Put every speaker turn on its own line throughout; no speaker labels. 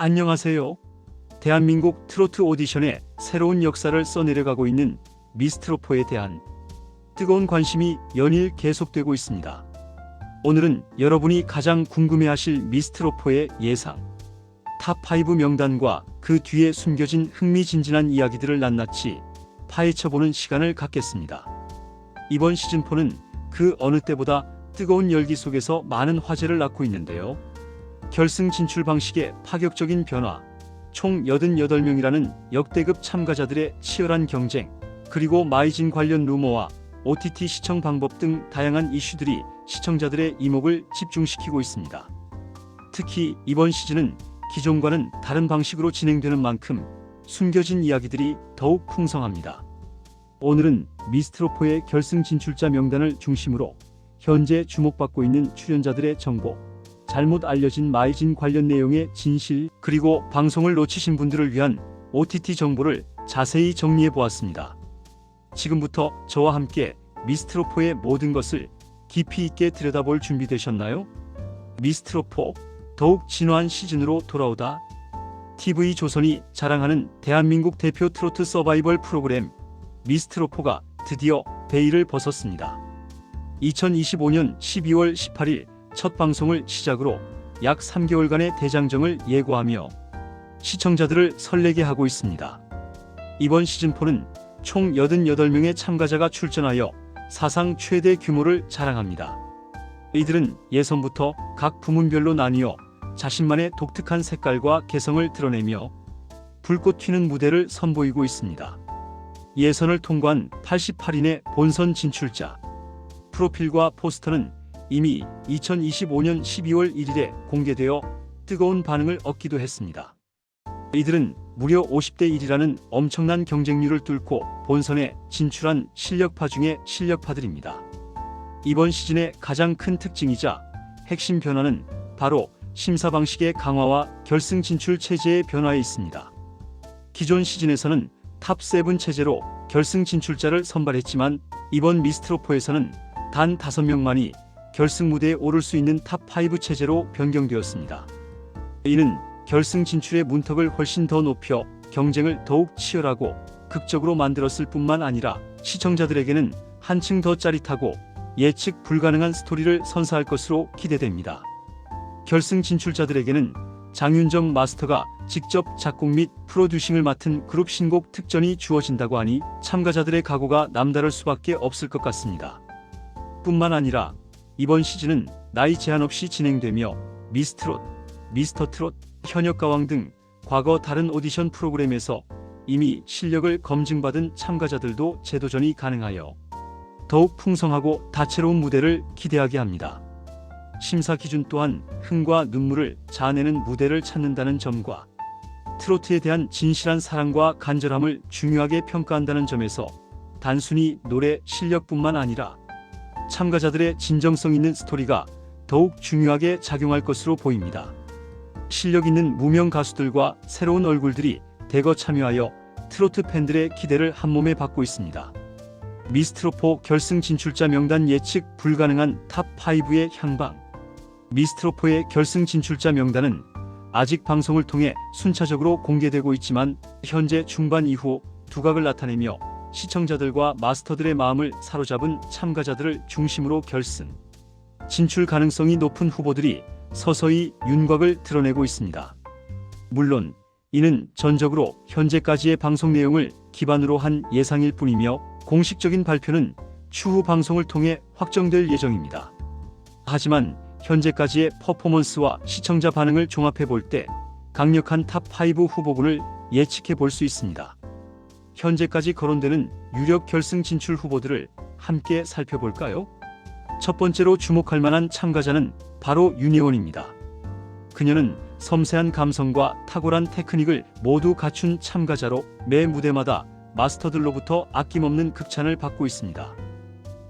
안녕하세요. 대한민국 트로트 오디션의 새로운 역사를 써내려가고 있는 미스트로포에 대한 뜨거운 관심이 연일 계속되고 있습니다. 오늘은 여러분이 가장 궁금해하실 미스트로포의 예상 탑5 명단과 그 뒤에 숨겨진 흥미진진한 이야기들을 낱낱이 파헤쳐보는 시간을 갖겠습니다. 이번 시즌4는 그 어느 때보다 뜨거운 열기 속에서 많은 화제를 낳고 있는데요. 결승 진출 방식의 파격적인 변화, 총 88명이라는 역대급 참가자들의 치열한 경쟁, 그리고 마이진 관련 루머와 OTT 시청 방법 등 다양한 이슈들이 시청자들의 이목을 집중시키고 있습니다. 특히 이번 시즌은 기존과는 다른 방식으로 진행되는 만큼 숨겨진 이야기들이 더욱 풍성합니다. 오늘은 미스트로포의 결승 진출자 명단을 중심으로 현재 주목받고 있는 출연자들의 정보, 잘못 알려진 마이진 관련 내용의 진실, 그리고 방송을 놓치신 분들을 위한 OTT 정보를 자세히 정리해 보았습니다. 지금부터 저와 함께 미스트로포의 모든 것을 깊이 있게 들여다볼 준비되셨나요? 미스트로포 더욱 진화한 시즌으로 돌아오다. TV 조선이 자랑하는 대한민국 대표 트로트 서바이벌 프로그램 미스트로포가 드디어 베일을 벗었습니다. 2025년 12월 18일 첫 방송을 시작으로 약 3개월간의 대장정을 예고하며 시청자들을 설레게 하고 있습니다. 이번 시즌4는 총 88명의 참가자가 출전하여 사상 최대 규모를 자랑합니다. 이들은 예선부터 각 부문별로 나뉘어 자신만의 독특한 색깔과 개성을 드러내며 불꽃 튀는 무대를 선보이고 있습니다. 예선을 통과한 88인의 본선 진출자. 프로필과 포스터는 이미 2025년 12월 1일에 공개되어 뜨거운 반응을 얻기도 했습니다. 이들은 무려 50대 1이라는 엄청난 경쟁률을 뚫고 본선에 진출한 실력파 중의 실력파들입니다. 이번 시즌의 가장 큰 특징이자 핵심 변화는 바로 심사 방식의 강화와 결승 진출 체제의 변화에 있습니다. 기존 시즌에서는 탑7 체제로 결승 진출자를 선발했지만 이번 미스트로포에서는 단 5명만이 결승 무대에 오를 수 있는 탑5 체제로 변경되었습니다. 이는 결승 진출의 문턱을 훨씬 더 높여 경쟁을 더욱 치열하고 극적으로 만들었을 뿐만 아니라 시청자들에게는 한층 더 짜릿하고 예측 불가능한 스토리를 선사할 것으로 기대됩니다. 결승 진출자들에게는 장윤정 마스터가 직접 작곡 및 프로듀싱을 맡은 그룹 신곡 특전이 주어진다고 하니 참가자들의 각오가 남다를 수밖에 없을 것 같습니다. 뿐만 아니라 이번 시즌은 나이 제한 없이 진행되며 미스트롯, 미스터 트롯, 현역가왕 등 과거 다른 오디션 프로그램에서 이미 실력을 검증받은 참가자들도 재도전이 가능하여 더욱 풍성하고 다채로운 무대를 기대하게 합니다. 심사 기준 또한 흥과 눈물을 자아내는 무대를 찾는다는 점과 트로트에 대한 진실한 사랑과 간절함을 중요하게 평가한다는 점에서 단순히 노래 실력뿐만 아니라 참가자들의 진정성 있는 스토리가 더욱 중요하게 작용할 것으로 보입니다. 실력 있는 무명 가수들과 새로운 얼굴들이 대거 참여하여 트로트 팬들의 기대를 한몸에 받고 있습니다. 미스트로포 결승 진출자 명단 예측 불가능한 탑5의 향방. 미스트로포의 결승 진출자 명단은 아직 방송을 통해 순차적으로 공개되고 있지만 현재 중반 이후 두각을 나타내며 시청자들과 마스터들의 마음을 사로잡은 참가자들을 중심으로 결승 진출 가능성이 높은 후보들이 서서히 윤곽을 드러내고 있습니다. 물론 이는 전적으로 현재까지의 방송 내용을 기반으로 한 예상일 뿐이며 공식적인 발표는 추후 방송을 통해 확정될 예정입니다. 하지만 현재까지의 퍼포먼스와 시청자 반응을 종합해 볼 때 강력한 탑5 후보군을 예측해 볼 수 있습니다. 현재까지 거론되는 유력 결승 진출 후보들을 함께 살펴볼까요? 첫 번째로 주목할 만한 참가자는 바로 윤예원입니다. 그녀는 섬세한 감성과 탁월한 테크닉을 모두 갖춘 참가자로 매 무대마다 마스터들로부터 아낌없는 극찬을 받고 있습니다.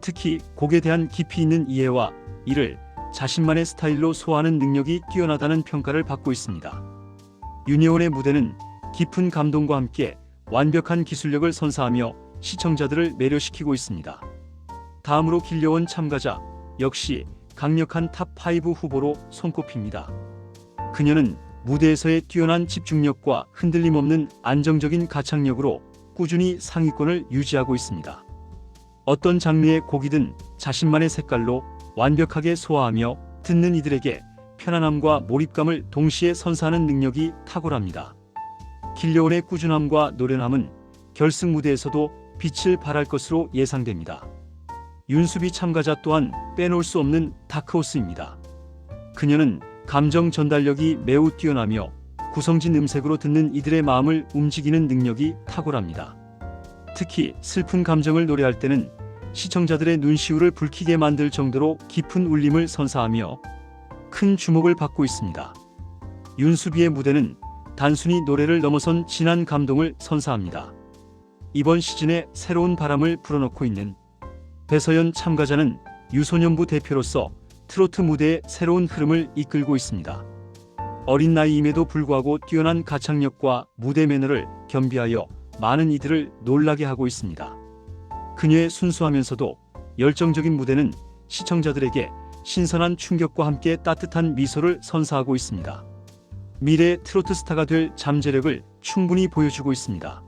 특히 곡에 대한 깊이 있는 이해와 이를 자신만의 스타일로 소화하는 능력이 뛰어나다는 평가를 받고 있습니다. 윤예원의 무대는 깊은 감동과 함께 완벽한 기술력을 선사하며 시청자들을 매료시키고 있습니다. 다음으로 길려온 참가자 역시 강력한 탑5 후보로 손꼽힙니다. 그녀는 무대에서의 뛰어난 집중력과 흔들림 없는 안정적인 가창력으로 꾸준히 상위권을 유지하고 있습니다. 어떤 장르의 곡이든 자신만의 색깔로 완벽하게 소화하며 듣는 이들에게 편안함과 몰입감을 동시에 선사하는 능력이 탁월합니다. 길려온의 꾸준함과 노련함은 결승 무대에서도 빛을 발할 것으로 예상됩니다. 윤수비 참가자 또한 빼놓을 수 없는 다크호스입니다. 그녀는 감정 전달력이 매우 뛰어나며 구성진 음색으로 듣는 이들의 마음을 움직이는 능력이 탁월합니다. 특히 슬픈 감정을 노래할 때는 시청자들의 눈시울을 붉히게 만들 정도로 깊은 울림을 선사하며 큰 주목을 받고 있습니다. 윤수비의 무대는 단순히 노래를 넘어선 진한 감동을 선사합니다. 이번 시즌에 새로운 바람을 불어넣고 있는 배서연 참가자는 유소년부 대표로서 트로트 무대의 새로운 흐름을 이끌고 있습니다. 어린 나이임에도 불구하고 뛰어난 가창력과 무대 매너를 겸비하여 많은 이들을 놀라게 하고 있습니다. 그녀의 순수하면서도 열정적인 무대는 시청자들에게 신선한 충격과 함께 따뜻한 미소를 선사하고 있습니다. 미래 트로트 스타가 될 잠재력을 충분히 보여주고 있습니다.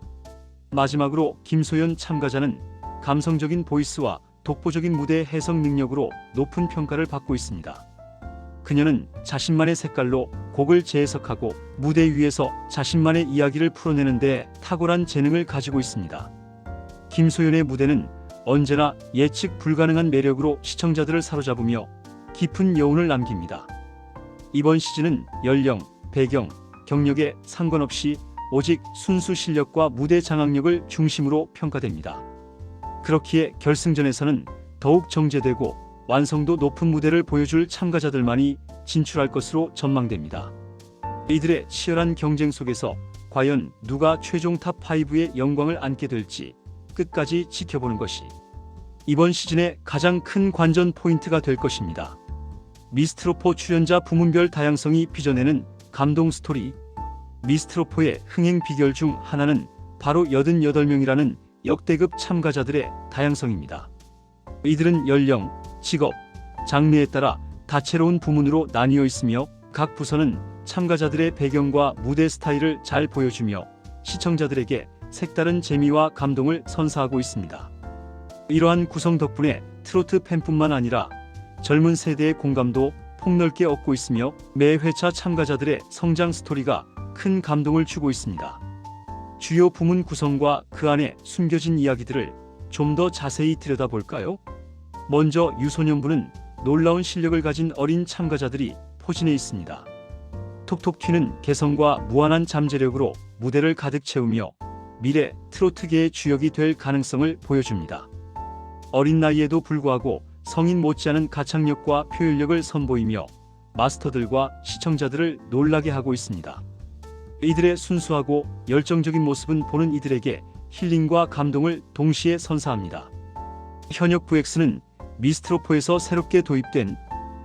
마지막으로 김소연 참가자는 감성적인 보이스와 독보적인 무대 해석 능력으로 높은 평가를 받고 있습니다. 그녀는 자신만의 색깔로 곡을 재해석하고 무대 위에서 자신만의 이야기를 풀어내는 데 탁월한 재능을 가지고 있습니다. 김소연의 무대는 언제나 예측 불가능한 매력으로 시청자들을 사로잡으며 깊은 여운을 남깁니다. 이번 시즌은 연령, 배경, 경력에 상관없이 오직 순수 실력과 무대 장악력을 중심으로 평가됩니다. 그렇기에 결승전에서는 더욱 정제되고 완성도 높은 무대를 보여줄 참가자들만이 진출할 것으로 전망됩니다. 이들의 치열한 경쟁 속에서 과연 누가 최종 탑5의 영광을 안게 될지 끝까지 지켜보는 것이 이번 시즌의 가장 큰 관전 포인트가 될 것입니다. 미스트로포 출연자 부문별 다양성이 빚어내는 감동 스토리 미스트로포의 흥행 비결 중 하나는 바로 88명이라는 역대급 참가자들의 다양성입니다. 이들은 연령, 직업, 장르에 따라 다채로운 부문으로 나뉘어 있으며 각 부서는 참가자들의 배경과 무대 스타일을 잘 보여주며 시청자들에게 색다른 재미와 감동을 선사하고 있습니다. 이러한 구성 덕분에 트로트 팬뿐만 아니라 젊은 세대의 공감도 폭넓게 얻고 있으며 매 회차 참가자들의 성장 스토리가 큰 감동을 주고 있습니다. 주요 부문 구성과 그 안에 숨겨진 이야기들을 좀 더 자세히 들여다볼까요? 먼저 유소년부는 놀라운 실력을 가진 어린 참가자들이 포진해 있습니다. 톡톡 튀는 개성과 무한한 잠재력으로 무대를 가득 채우며 미래 트로트계의 주역이 될 가능성을 보여줍니다. 어린 나이에도 불구하고 성인 못지않은 가창력과 표현력을 선보이며 마스터들과 시청자들을 놀라게 하고 있습니다. 이들의 순수하고 열정적인 모습은 보는 이들에게 힐링과 감동을 동시에 선사합니다. 현역 VX는 미스트로포에서 새롭게 도입된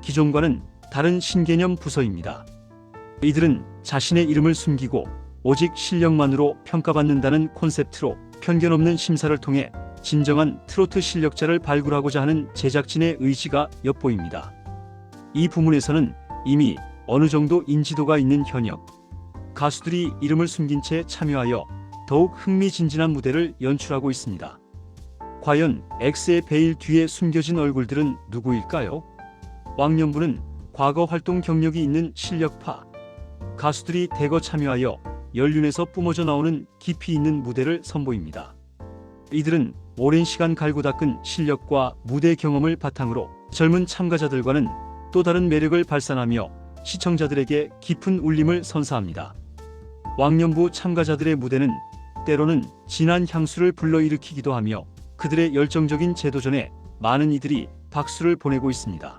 기존과는 다른 신개념 부서입니다. 이들은 자신의 이름을 숨기고 오직 실력만으로 평가받는다는 콘셉트로 편견 없는 심사를 통해 진정한 트로트 실력자를 발굴하고자 하는 제작진의 의지가 엿보입니다. 이 부문에서는 이미 어느 정도 인지도가 있는 현역 가수들이 이름을 숨긴 채 참여하여 더욱 흥미진진한 무대를 연출하고 있습니다. 과연 X의 베일 뒤에 숨겨진 얼굴들은 누구일까요? 왕년부는 과거 활동 경력이 있는 실력파 가수들이 대거 참여하여 연륜에서 뿜어져 나오는 깊이 있는 무대를 선보입니다. 이들은 오랜 시간 갈고 닦은 실력과 무대 경험을 바탕으로 젊은 참가자들과는 또 다른 매력을 발산하며 시청자들에게 깊은 울림을 선사합니다. 왕년부 참가자들의 무대는 때로는 진한 향수를 불러일으키기도 하며 그들의 열정적인 제도전에 많은 이들이 박수를 보내고 있습니다.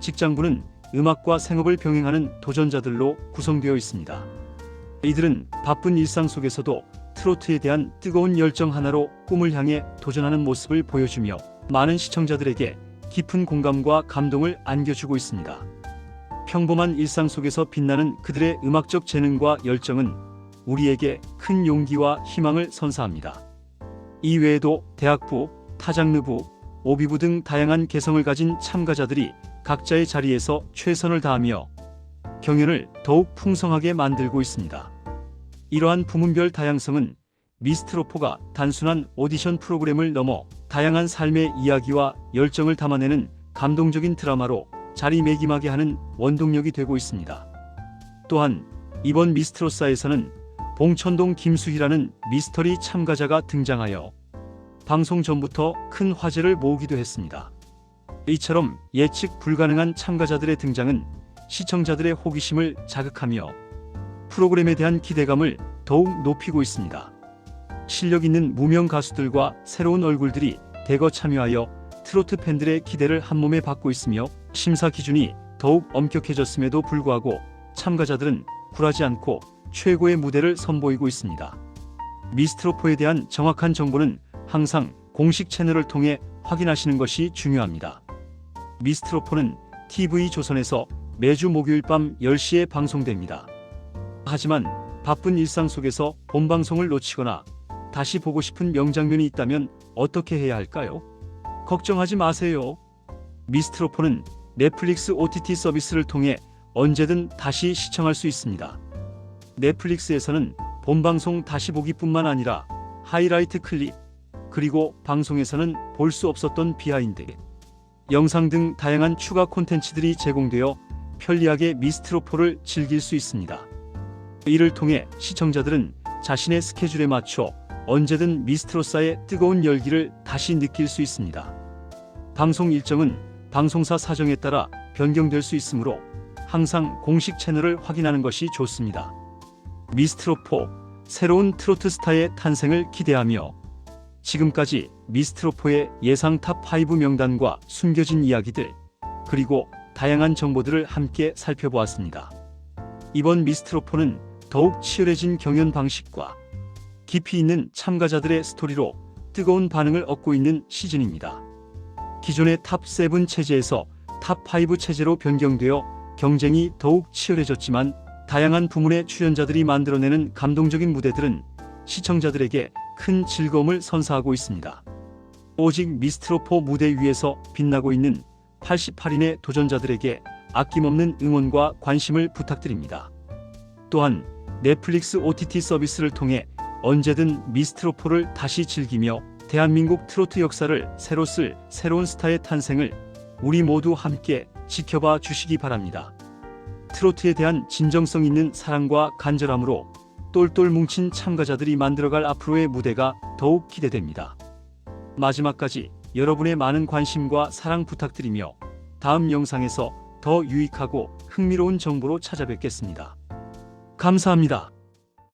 직장부는 음악과 생업을 병행하는 도전자들로 구성되어 있습니다. 이들은 바쁜 일상 속에서도 트로트에 대한 뜨거운 열정 하나로 꿈을 향해 도전하는 모습을 보여주며 많은 시청자들에게 깊은 공감과 감동을 안겨주고 있습니다. 평범한 일상 속에서 빛나는 그들의 음악적 재능과 열정은 우리에게 큰 용기와 희망을 선사합니다. 이 외에도 대학부, 타장르부, 오비부 등 다양한 개성을 가진 참가자들이 각자의 자리에서 최선을 다하며 경연을 더욱 풍성하게 만들고 있습니다. 이러한 부문별 다양성은 미스트로포가 단순한 오디션 프로그램을 넘어 다양한 삶의 이야기와 열정을 담아내는 감동적인 드라마로 자리매김하게 하는 원동력이 되고 있습니다. 또한 이번 미스트로사에서는 봉천동 김수희라는 미스터리 참가자가 등장하여 방송 전부터 큰 화제를 모으기도 했습니다. 이처럼 예측 불가능한 참가자들의 등장은 시청자들의 호기심을 자극하며 프로그램에 대한 기대감을 더욱 높이고 있습니다. 실력 있는 무명 가수들과 새로운 얼굴들이 대거 참여하여 트로트 팬들의 기대를 한몸에 받고 있으며 심사 기준이 더욱 엄격해졌음에도 불구하고 참가자들은 굴하지 않고 최고의 무대를 선보이고 있습니다. 미스트로포에 대한 정확한 정보는 항상 공식 채널을 통해 확인하시는 것이 중요합니다. 미스트로포는 TV 조선에서 매주 목요일 밤 10시에 방송됩니다. 하지만 바쁜 일상 속에서 본 방송을 놓치거나 다시 보고 싶은 명장면이 있다면 어떻게 해야 할까요? 걱정하지 마세요. 미스트로포는 넷플릭스 OTT 서비스를 통해 언제든 다시 시청할 수 있습니다. 넷플릭스에서는 본방송 다시 보기뿐만 아니라 하이라이트 클립, 그리고 방송에서는 볼 수 없었던 비하인드, 영상 등 다양한 추가 콘텐츠들이 제공되어 편리하게 미스트로포를 즐길 수 있습니다. 이를 통해 시청자들은 자신의 스케줄에 맞춰 언제든 미스트로사의 뜨거운 열기를 다시 느낄 수 있습니다. 방송 일정은 방송사 사정에 따라 변경될 수 있으므로 항상 공식 채널을 확인하는 것이 좋습니다. 미스트로포 새로운 트로트 스타의 탄생을 기대하며 지금까지 미스트로포의 예상 탑5 명단과 숨겨진 이야기들 그리고 다양한 정보들을 함께 살펴보았습니다. 이번 미스트로포는 더욱 치열해진 경연 방식과 깊이 있는 참가자들의 스토리로 뜨거운 반응을 얻고 있는 시즌입니다. 기존의 탑7 체제에서 탑5 체제로 변경되어 경쟁이 더욱 치열해졌지만 다양한 부문의 출연자들이 만들어내는 감동적인 무대들은 시청자들에게 큰 즐거움을 선사하고 있습니다. 오직 미스트로포 무대 위에서 빛나고 있는 88인의 도전자들에게 아낌없는 응원과 관심을 부탁드립니다. 또한 넷플릭스 OTT 서비스를 통해 언제든 미스트로포를 다시 즐기며 대한민국 트로트 역사를 새로 쓸 새로운 스타의 탄생을 우리 모두 함께 지켜봐 주시기 바랍니다. 트로트에 대한 진정성 있는 사랑과 간절함으로 똘똘 뭉친 참가자들이 만들어갈 앞으로의 무대가 더욱 기대됩니다. 마지막까지 여러분의 많은 관심과 사랑 부탁드리며 다음 영상에서 더 유익하고 흥미로운 정보로 찾아뵙겠습니다. 감사합니다.